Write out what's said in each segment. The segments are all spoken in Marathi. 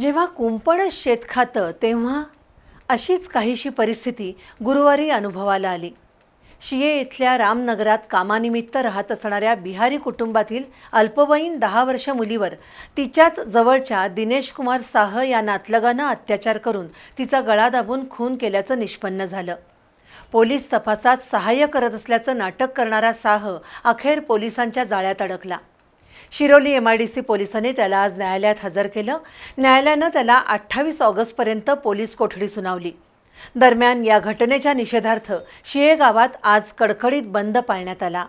जेव्हा कुंपणच शेत खातं तेव्हा अशीच काहीशी परिस्थिती गुरुवारी अनुभवाला आली. शिये इथल्या रामनगरात कामानिमित्त राहत असणाऱ्या बिहारी कुटुंबातील अल्पवयीन दहा वर्ष मुलीवर तिच्याच जवळच्या दिनेश कुमार साह या नातलगानं अत्याचार करून तिचा गळा दाबून खून केल्याचं निष्पन्न झालं. पोलीस तपासात सहाय्य करत असल्याचं नाटक करणारा साह अखेर पोलिसांच्या जाळ्यात अडकला. Shiroli M I D C पोलिसांनी त्याला आज न्यायालयात हजर केलं. न्यायालयानं त्याला अठ्ठावीस ऑगस्टपर्यंत पोलीस कोठडी सुनावली. दरम्यान या घटनेच्या निषेधार्थ शिये गावात आज कडकडीत बंद पाळण्यात आला.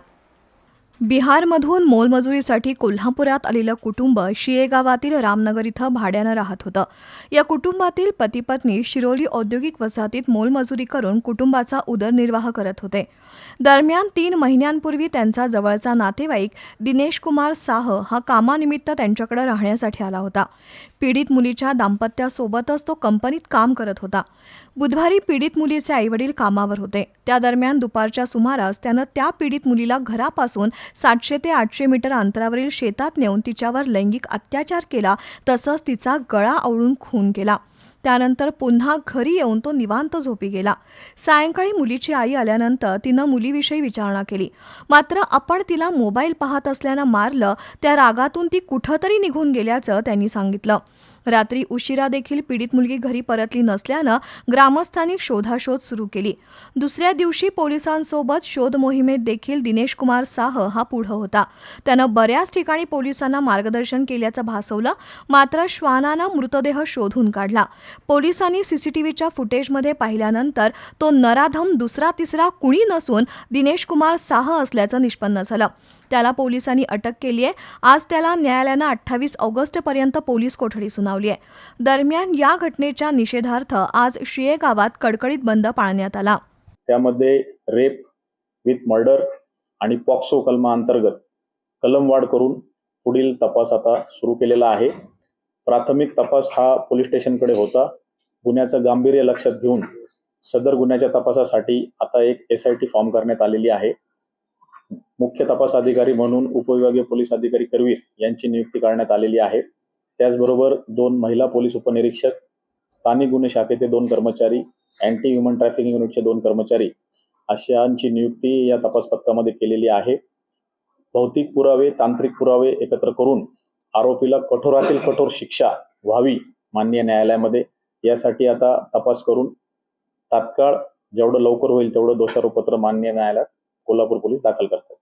बिहारमधून मोलमजुरीसाठी कोल्हापुरात आलेलं कुटुंब शिये गावातील रामनगर इथं भाड्यानं राहत होतं. या कुटुंबातील पती पत्नी शिरोली औद्योगिक वसाहतीत मोलमजुरी करून कुटुंबाचा उदरनिर्वाह करत होते. दरम्यान तीन महिन्यांपूर्वी त्यांचा जवळचा नातेवाईक दिनेश कुमार साह हा कामानिमित्त त्यांच्याकडे राहण्यासाठी आला होता. पीडित मुलीच्या दाम्पत्यासोबतच तो कंपनीत काम करत होता. बुधवारी पीडित मुलीचे आईवडील कामावर होते. त्या दरम्यान दुपारच्या सुमारास त्यानं त्या पीडित मुलीला घरापासून सातशे ते आठशे मीटर अंतरावरील शेतात नेऊन तिच्यावर लैंगिक अत्याचार केला तसंच तिचा गळा आवळून खून केला. त्यानंतर पुन्हा घरी येऊन तो निवांत झोपी गेला. सायंकाळी मुलीची आई आल्यानंतर तिनं मुलीविषयी विचारणा केली. मात्र आपण तिला मोबाईल पाहत असल्यानं मारलं त्या रागातून ती कुठंतरी निघून गेल्याचं त्यांनी सांगितलं. रात्री उशिरा देखील पीडित मुलगी घरी परतली नसल्यानं ग्रामस्थांनी शोधाशोध सुरू केली. दुसऱ्या दिवशी पोलिसांसोबत शोध मोहिमेत देखील दिनेश कुमार साह हा पुढं होता. त्यानं बऱ्याच ठिकाणी पोलिसांना मार्गदर्शन केल्याचं भासवलं मात्र श्वानानं मृतदेह शोधून काढला. पोलिसांनी सीसीटीव्हीच्या फुटेजमध्ये पाहिल्यानंतर तो नराधम दुसरा तिसरा कुणी नसून दिनेश कुमार साह असल्याचं निष्पन्न झालं. त्याला पोलिसांनी अटक केली आहे आज त्याला न्यायालयानं अठ्ठावीस ऑगस्टपर्यंत पोलीस कोठडी सुनावली. आहे दरम्यान या घटनेच्या निषेधार्थ आज शिये गावात कडकडीत बंद पाळण्यात आला. त्यामध्ये रेप विथ मर्डर आणि पॉक्सो कलमाअंतर्गत कलमवाढ करून पुढील तपास आता सुरू केलेला आहे. प्राथमिक तपास हा पोलीस स्टेशनकडे होता. गुन्ह्याचं गांभीर्य लक्षात घेऊन सदर गुन्ह्याच्या तपासासाठी आता एक एस आय टी फॉर्म करण्यात आलेली आहे. मुख्य तपास अधिकारी म्हणून उपविभागीय पोलीस अधिकारी करवीर यांची नियुक्ती करण्यात आलेली आहे. त्याचबरोबर दोन महिला पोलीस उपनिरीक्षक स्थानिक गुन्हे शाखेचे दोन कर्मचारी अँटी ह्युमन ट्रॅफिकिंग युनिटचे दोन कर्मचारी अशांची नियुक्ती या तपास पथकामध्ये केलेली आहे. भौतिक पुरावे तांत्रिक पुरावे एकत्र करून आरोपीला कठोरातील कठोर शिक्षा व्हावी माननीय न्यायालयामध्ये. यासाठी आता तपास करून तात्काळ जेवढं लवकर होईल तेवढं दोषारोपत्र माननीय न्यायालयात कोल्हापूर पोलीस दाखल करतात.